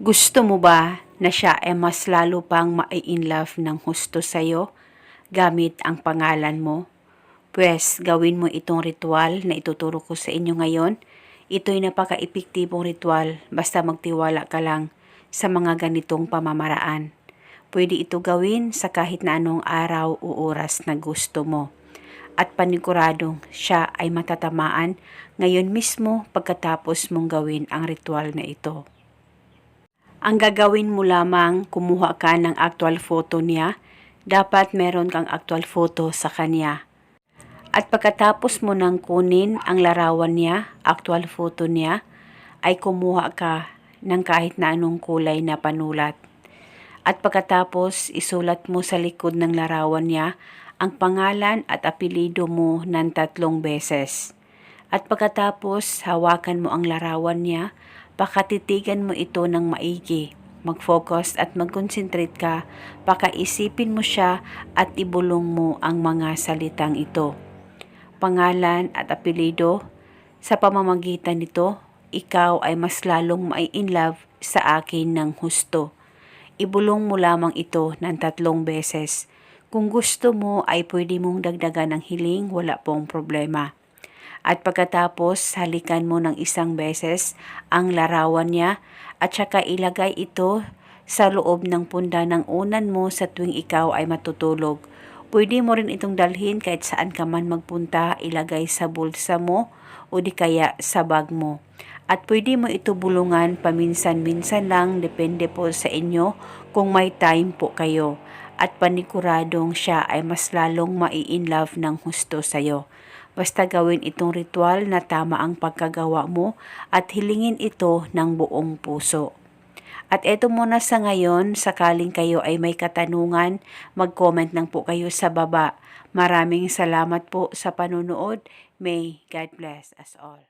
Gusto mo ba na siya ay mas lalo pang ma-in love ng husto sa'yo gamit ang pangalan mo? Pwes, gawin mo itong ritual na ituturo ko sa inyo ngayon. Ito'y napaka-epektibong ritual basta magtiwala ka lang sa mga ganitong pamamaraan. Pwede ito gawin sa kahit na anong araw o oras na gusto mo. At paniguradong siya ay matatamaan ngayon mismo pagkatapos mong gawin ang ritual na ito. Ang gagawin mo lamang, kumuha ka ng actual photo niya. Dapat meron kang actual photo sa kanya. At pagkatapos mo nang kunin ang larawan niya, actual photo niya, ay kumuha ka ng kahit na anong kulay na panulat. At pagkatapos, isulat mo sa likod ng larawan niya ang pangalan at apelido mo ng tatlong beses. At pagkatapos, hawakan mo ang larawan niya, pakatitigan mo ito ng maigi. Mag-focus at mag-concentrate ka, pakaisipin mo siya at ibulong mo ang mga salitang ito. Pangalan at apelido, sa pamamagitan nito, ikaw ay mas lalong mai-in love sa akin ng husto. Ibulong mo lamang ito ng tatlong beses. Kung gusto mo ay pwede mong dagdagan ng hiling, wala pong problema. At pagkatapos, halikan mo ng isang beses ang larawan niya at saka ilagay ito sa loob ng punda ng unan mo sa tuwing ikaw ay matutulog. Pwede mo rin itong dalhin kahit saan ka man magpunta, ilagay sa bulsa mo o di kaya sa bag mo. At pwede mo ito bulungan paminsan-minsan lang, depende po sa inyo kung may time po kayo. At panikuradong siya ay mas lalong mai-in love ng husto sa'yo. Basta gawin itong ritual na tama ang pagkagawa mo at hilingin ito ng buong puso. At eto muna sa ngayon, sakaling kayo ay may katanungan, mag-comment lang po kayo sa baba. Maraming salamat po sa panunood. May God bless us all.